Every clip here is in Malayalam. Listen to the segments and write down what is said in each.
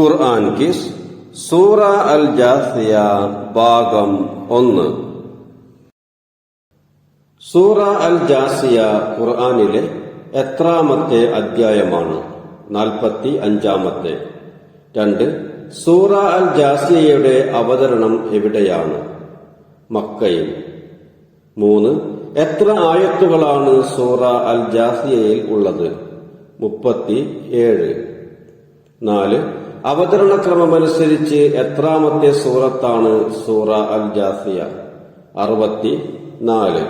ഖുർആൻ കിസ് സൂറ അൽ ജാസിയ ഭാഗം ഒന്ന്. സൂറ അൽ ജാസിയ ഖുർആാനിലെ എത്രാമത്തെ അധ്യായമാണ്. നാൽപ്പത്തി അഞ്ചാമത്തെ രണ്ട് സൂറ അൽ ജാസിയയുടെ അവതരണം എവിടെയാണ്? മക്കയിൽ. മൂന്ന് എത്ര ആയത്തുകളാണ് സൂറ അൽ ജാസിയയിൽ ഉള്ളത്? മുപ്പത്തി ഏഴ് നാല് അവതരണക്രമമനുസരിച്ച് എത്രാമത്തെ സൂറത്താണ് സൂറ അൽ ജാസിയ അറുപത്തി നാല്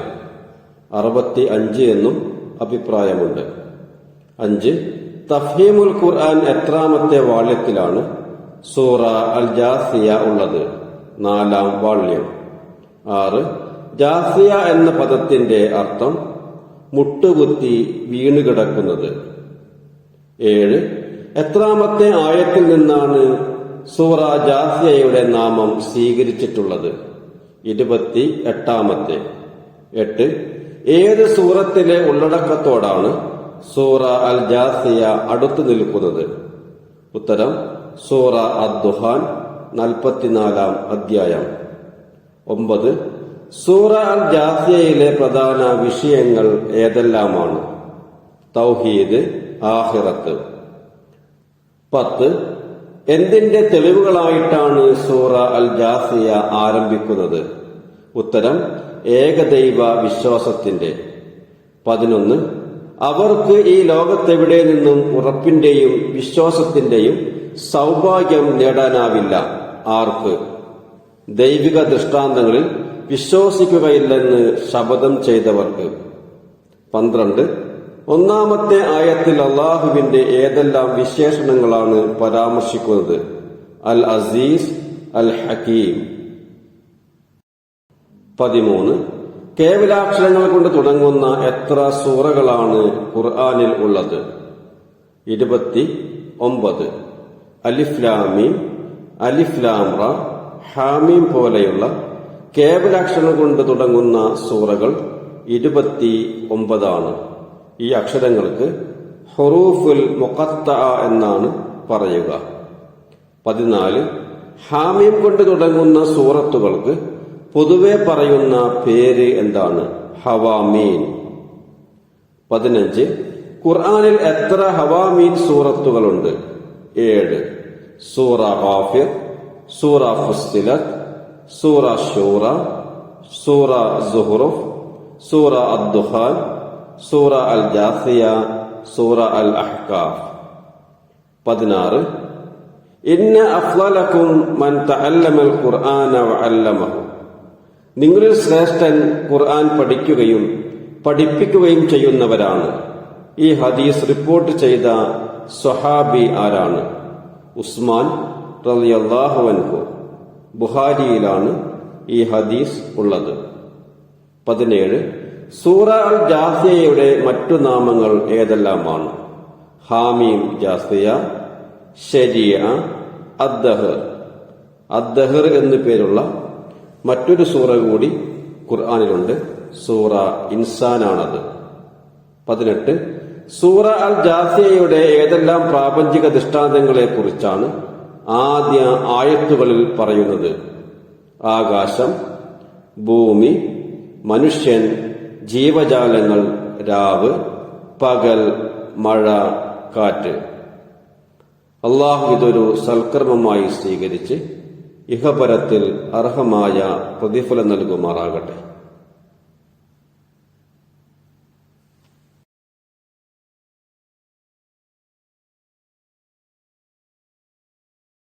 അറുപത്തി അഞ്ച് എന്നും അഭിപ്രായമുണ്ട്. അഞ്ച്. തഫീമുൽ ഖുർആൻ എത്രാമത്തെ വാള്യത്തിലാണ് സൂറ അൽ ജാസിയ ഉള്ളത്? നാലാം വാള്യം. ആറ്. ജാസിയ എന്ന പദത്തിന്റെ അർത്ഥം മുട്ടുകുത്തി വീണുകിടക്കുന്നത് ഏഴ്. എത്രാമത്തെ ആയത്തിൽ നിന്നാണ് സൂറ ജാസിയയുടെ നാമം സ്വീകരിച്ചിട്ടുള്ളത്? ഇരുപത്തി എട്ടാമത്തെ. എട്ട്. ഏത് സൂറത്തിലെ ഉള്ളടക്കത്തോടാണ് സൂറ അൽ ജാസിയ അടുത്തു നിൽക്കുന്നത്? ഉത്തരം സൂറ അദ്ദുഹാൻ നാൽപ്പത്തിനാലാം അധ്യായം. ഒമ്പത്. സൂറ അൽ ജാസിയയിലെ പ്രധാന വിഷയങ്ങൾ ഏതെല്ലാമാണ്? തൗഹീദ് ആഹിറത്ത്. പത്ത്. എന്തിന്റെ തെളിവുകളായിട്ടാണ് സൂറ അൽ ജാസിയ ആരംഭിക്കുന്നത്? ഉത്തരം ഏകദൈവ വിശ്വാസത്തിന്റെ. പതിനൊന്ന്. അവർക്ക് ഈ ലോകത്തെവിടെ നിന്നും ഉറപ്പിന്റെയും വിശ്വാസത്തിന്റെയും സൗഭാഗ്യം നേടാനാവില്ല. ആർക്ക്? ദൈവിക ദൃഷ്ടാന്തങ്ങളിൽ വിശ്വസിക്കുകയില്ലെന്ന് ശപഥം ചെയ്തവർക്ക്. പന്ത്രണ്ട്. ഒന്നാമത്തെ ആയത്തിൽ അള്ളാഹുവിന്റെ ഏതെല്ലാം വിശേഷണങ്ങളാണ് പരാമർശിക്കുന്നത്? അൽ അസീസ് അൽ ഹക്കീം. പതിമൂന്ന് കേവലാക്ഷരങ്ങൾ കൊണ്ട് തുടങ്ങുന്ന എത്ര സൂറകളാണ് ഖുർആാനിൽ ഉള്ളത്? ഇരുപത്തി ഒമ്പത് അലിഫ്ലാമീം അലിഫ്ലാമ്ര ഹാമീം പോലെയുള്ള കേവലാക്ഷരങ്ങൾ കൊണ്ട് തുടങ്ങുന്ന സൂറകൾ ഇരുപത്തി ഒമ്പതാണ്. ഈ അക്ഷരങ്ങൾക്ക് ഹൊറൂഫുൽ മുഖത്ത എന്നാണ് പറയുക. പതിനാല് ഹാമീം കൊണ്ട് തുടങ്ങുന്ന സൂറത്തുകൾക്ക് പൊതുവെ പറയുന്ന പേര് എന്താണ്? ഹവാമീൻ. പതിനഞ്ച് ഖുർആാനിൽ എത്ര ഹവാമീൻ സൂറത്തുകളുണ്ട്? ഏഴ് സൂറ ഹാഫിർ സൂറ ഫുസ്തിലത്ത് സൂറ ഷൂറ സൂറ സുഹ്റുഫ് സൂറ അദ്ദുഹാൻ സൂറ അൽ ജാസിയ സൂറ അൽ അഹ്കാഫ് പതിനാറ്. ഇന്ന അഫ്ലലക്കും മൻ തഅല്ലമൽ ഖുർആന വഅല്ലമഹു. നിങ്ങളിൽ ശ്രേഷ്ഠൻ ഖുർആൻ പഠിക്കുകയും പഠിപ്പിക്കുകയും ചെയ്യുന്നവരാണ്. ഈ ഹദീസ് റിപ്പോർട്ട് ചെയ്ത സ്വഹാബി ആരാണ്? ഉസ്മാൻ റളിയല്ലാഹു അൻഹു. ബുഹാരിയിലാണ് ഈ ഹദീസ് ഉള്ളത്. പതിനേഴ്. സൂറ അൽ ജാസിയയുടെ മറ്റു നാമങ്ങൾ ഏതെല്ലാമാണ്? ഹാമീം ജാസിയ ഷരിയ അദ്ദഹർ അദ്ദഹർ എന്നു പേരുള്ള മറ്റൊരു സൂറ കൂടി ഖുർആാനിലുണ്ട്. സൂറ ഇൻസാനാണത്. പതിനെട്ട്. സൂറ അൽ ജാസിയയുടെ ഏതെല്ലാം പ്രാപഞ്ചിക ദൃഷ്ടാന്തങ്ങളെ കുറിച്ചാണ് ആദ്യ ആയത്തുകളിൽ പറയുന്നത്? ആകാശം ഭൂമി മനുഷ്യൻ ജീവജാലങ്ങൾ രാവ് പകൽ മഴ കാറ്റ്. അള്ളാഹു ഇതൊരു സൽക്കർമ്മമായി സ്വീകരിച്ച് ഇഹപരത്തിൽ അർഹമായ പ്രതിഫലം നൽകുമാറാകട്ടെ.